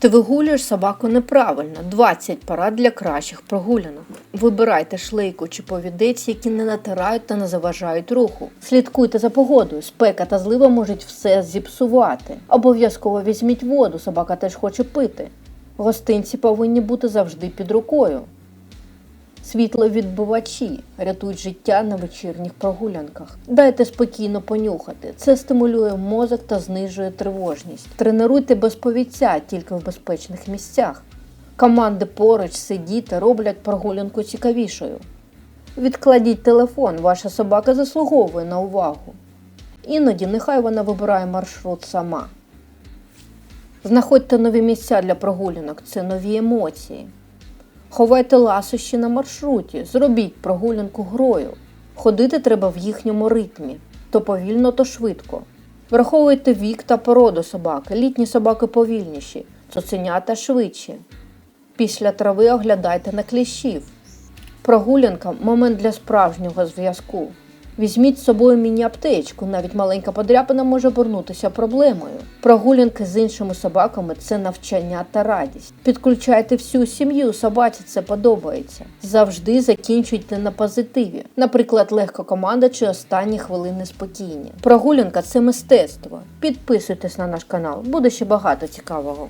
Ти вигулюєш собаку неправильно. 20 порад для кращих прогулянок. Вибирайте шлейку чи повідець, які не натирають та не заважають руху. Слідкуйте за погодою. Спека та злива можуть все зіпсувати. Обов'язково візьміть воду, собака теж хоче пити. Гостинці повинні бути завжди під рукою. Світловідбивачі рятують життя на вечірніх прогулянках. Дайте спокійно понюхати. Це стимулює мозок та знижує тривожність. Тренуйте без повіця тільки в безпечних місцях. Команди поруч сидіти роблять прогулянку цікавішою. Відкладіть телефон, ваша собака заслуговує на увагу. Іноді нехай вона вибирає маршрут сама. Знаходьте нові місця для прогулянок, це нові емоції. Ховайте ласощі на маршруті, зробіть прогулянку грою. Ходити треба в їхньому ритмі, то повільно, то швидко. Враховуйте вік та породу собаки. Літні собаки повільніші, цуценята швидші. Після трави оглядайте на кліщів. Прогулянка момент для справжнього зв'язку. Візьміть з собою міні-аптечку, навіть маленька подряпина може обернутися проблемою. Прогулянки з іншими собаками це навчання та радість. Підключайте всю сім'ю, собаці це подобається. Завжди закінчуйте на позитиві. Наприклад, легка команда чи останні хвилини спокійні. Прогулянка це мистецтво. Підписуйтесь на наш канал, буде ще багато цікавого.